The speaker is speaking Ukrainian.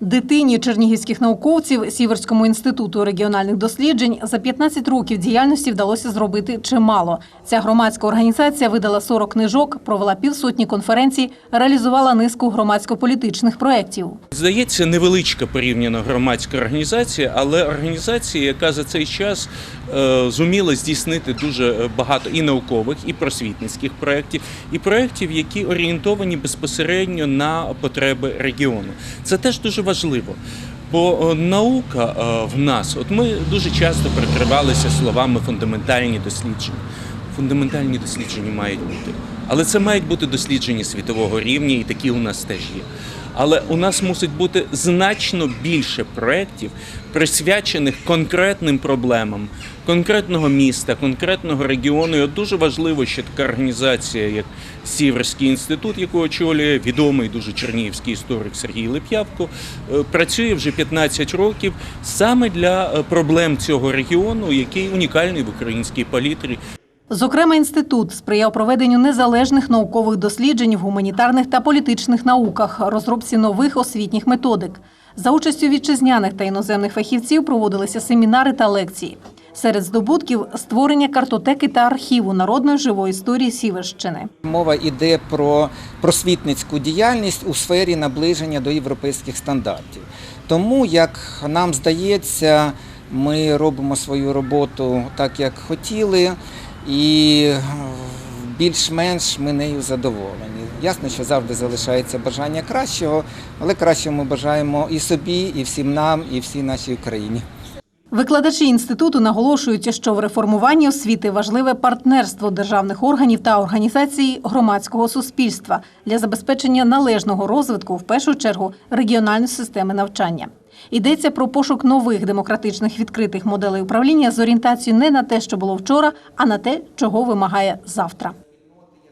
Дитині чернігівських науковців Сіверському інституту регіональних досліджень за 15 років діяльності вдалося зробити чимало. Ця громадська організація видала 40 книжок, провела півсотні конференцій, реалізувала низку громадсько-політичних проєктів. Здається, невеличка порівняно громадська організація, але організація, яка за цей час е, зуміла здійснити дуже багато і наукових, і просвітницьких проєктів, і проєктів, які орієнтовані безпосередньо на потреби регіону. Це теж дуже важливо. Бо е, наука е, в нас, от ми дуже часто перекривалися словами фундаментальні дослідження. Фундаментальні дослідження мають бути. Але це мають бути дослідження світового рівня, і такі у нас теж є. Але у нас мусить бути значно більше проєктів, присвячених конкретним проблемам конкретного міста, конкретного регіону. І дуже важливо, що така організація, як Сіверський інститут, яку очолює відомий дуже чернігівський історик Сергій Леп'явко, е, працює вже 15 років саме для е, проблем цього регіону, який унікальний в українській палітрі. Зокрема, інститут сприяв проведенню незалежних наукових досліджень в гуманітарних та політичних науках, розробці нових освітніх методик. За участю вітчизняних та іноземних фахівців проводилися семінари та лекції. Серед здобутків створення картотеки та архіву народної живої історії Сіверщини. Мова йде про просвітницьку діяльність у сфері наближення до європейських стандартів. Тому, як нам здається, ми робимо свою роботу так, як хотіли, і е, більш-менш ми нею задоволені. Ясно, що завжди залишається бажання кращого, але кращого ми бажаємо і собі, і всім нам, і всій нашій Україні. Викладачі інституту наголошують, що в реформуванні освіти важливе партнерство державних органів та організацій громадського суспільства для забезпечення належного розвитку, в першу чергу, регіональної системи навчання. Йдеться про пошук нових демократичних відкритих моделей управління з орієнтацією не на те, що було вчора, а на те, чого вимагає завтра.